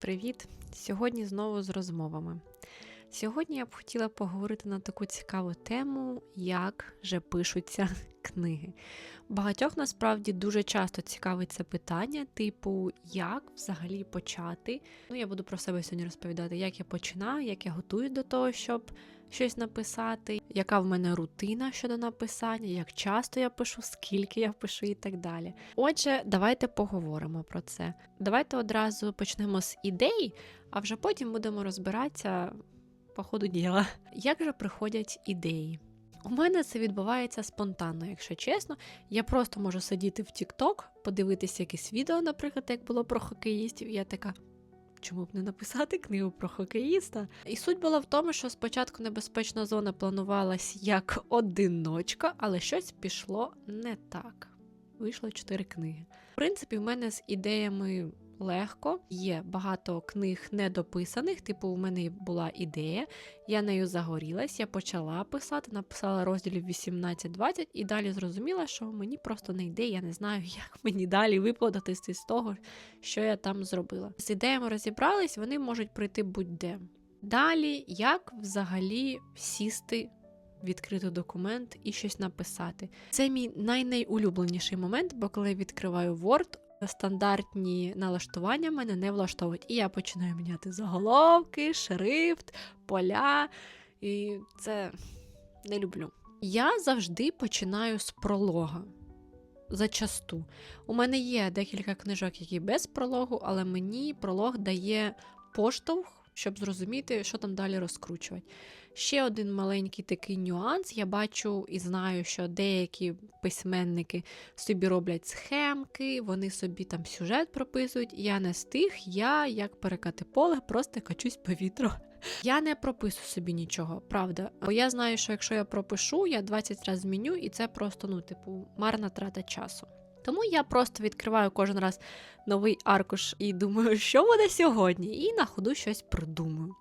Привіт! Сьогодні знову з розмовами. Сьогодні я б хотіла поговорити на таку цікаву тему, як же пишуться книги. Багатьох насправді дуже часто цікавить це питання, типу, як взагалі почати. Ну, я буду про себе сьогодні розповідати, як я починаю, як я готую до того, щоб щось написати, яка в мене рутина щодо написання, як часто я пишу, скільки я пишу і так далі. Отже, давайте поговоримо про це. Давайте одразу почнемо з ідей, а вже потім будемо розбиратися по ходу діла. Як же приходять ідеї? У мене це відбувається спонтанно, якщо чесно. Я просто можу сидіти в TikTok, подивитися якесь відео, наприклад, як було про хокеїстів, і я така. Чому б не написати книгу про хокеїста? І суть була в тому, що спочатку небезпечна зона планувалась як одиночка, але щось пішло не так. Вийшло чотири книги. В принципі, в мене з ідеями легко. Є багато книг недописаних. Типу, у мене була ідея, я нею загорілась, я почала писати, написала розділів 18-20 і далі зрозуміла, що мені просто не йде, я не знаю, як мені далі виплатитися з того, що я там зробила. З ідеями розібрались, вони можуть прийти будь-де. Далі, як взагалі сісти. Відкрити документ і щось написати. Це мій найнайулюбленіший момент, бо коли я відкриваю Word, стандартні налаштування мене не влаштовують. І я починаю міняти заголовки, шрифт, поля. І це не люблю. Я завжди починаю з пролога. Зачасту. У мене є декілька книжок, які без прологу, але мені пролог дає поштовх, щоб зрозуміти, що там далі розкручувати. Ще один маленький такий нюанс. Я бачу і знаю, що деякі письменники собі роблять схемки, вони собі там сюжет прописують. Я не з тих, я, як перекати поле, просто качусь по вітру. Я не прописую собі нічого, правда. Бо я знаю, що якщо я пропишу, я 20 разів зміню, і це просто, ну, типу, марна трата часу. Тому я просто відкриваю кожен раз новий аркуш і думаю, що буде сьогодні, і на ходу щось придумаю.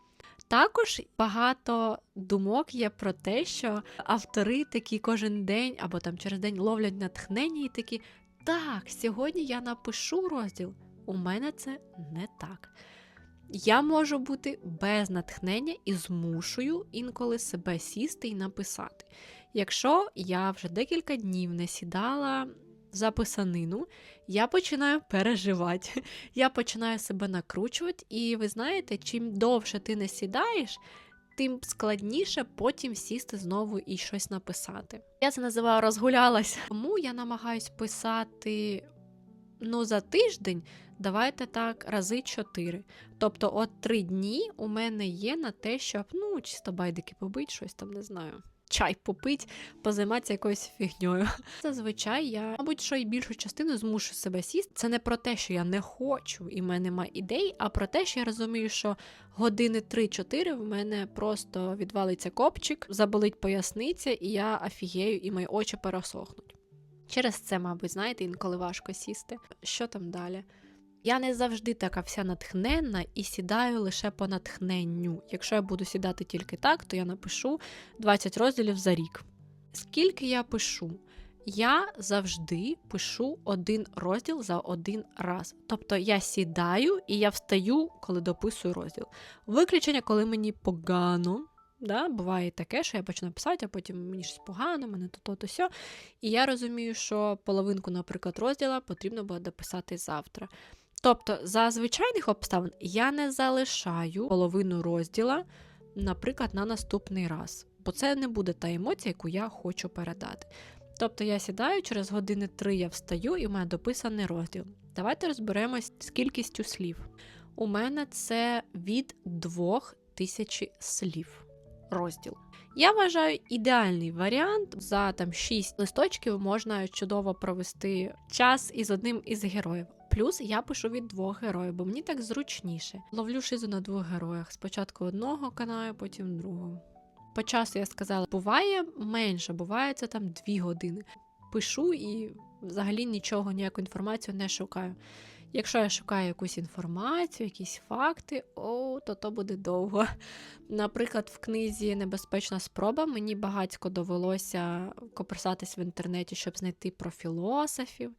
Також багато думок є про те, що автори такі кожен день або там через день ловлять натхнення і такі, так, сьогодні я напишу розділ. У мене це не так. Я можу бути без натхнення і змушую інколи себе сісти і написати. Якщо я вже декілька днів не сідала за писанину, я починаю переживати. Я починаю себе накручувати, і ви знаєте, чим довше ти не сідаєш, тим складніше потім сісти знову і щось написати. Я це називаю розгулялась. Тому я намагаюсь писати ну, за тиждень. Давайте так, рази чотири. Тобто, от три дні у мене є на те, щоб ну, чисто байдики побить, щось там не знаю чай попить, позайматися якоюсь фігньою. Зазвичай я, мабуть, що і більшу частину змушу себе сісти. Це не про те, що я не хочу і в мене немає ідей, а про те, що я розумію, що години 3-4 в мене просто відвалиться копчик, заболить поясниця, і я афігею, і мої очі пересохнуть. Через це, мабуть, знаєте, інколи важко сісти. Що там далі? Я не завжди така вся натхненна і сідаю лише по натхненню. Якщо я буду сідати тільки так, то я напишу 20 розділів за рік. Скільки я пишу? Я завжди пишу один розділ за один раз. Тобто я сідаю і я встаю, коли дописую розділ. Виключення, коли мені погано. Да, Буває таке, що я почну писати, а потім мені щось погано, мене то то то сьо. І я розумію, що половинку, наприклад, розділа потрібно буде дописати завтра. Тобто, за звичайних обставин я не залишаю половину розділа, наприклад, на наступний раз, бо це не буде та емоція, яку я хочу передати. Тобто я сідаю, через години три я встаю і в мене дописаний розділ. Давайте розберемось з кількістю слів. У мене це від двох тисячі слів розділ. Я вважаю ідеальний варіант. За там 6 листочків можна чудово провести час із одним із героїв. Плюс я пишу від двох героїв, бо мені так зручніше. Ловлю шизу на двох героях. Спочатку одного канаю, потім другого. По часу я сказала, буває менше, буває це там дві години. Пишу і взагалі нічого, ніяку інформацію не шукаю. Якщо я шукаю якусь інформацію, якісь факти, о, то то буде довго. Наприклад, в книзі Небезпечна спроба мені багатько довелося копирсатись в інтернеті, щоб знайти про філософів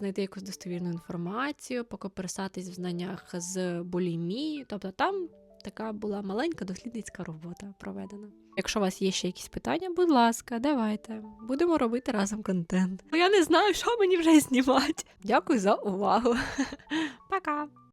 знайти якусь достовірну інформацію, покоперсатись в знаннях з булімії. Тобто там така була маленька дослідницька робота проведена. Якщо у вас є ще якісь питання, будь ласка, давайте. Будемо робити разом контент. Я не знаю, що мені вже знімати. Дякую за увагу. Пока!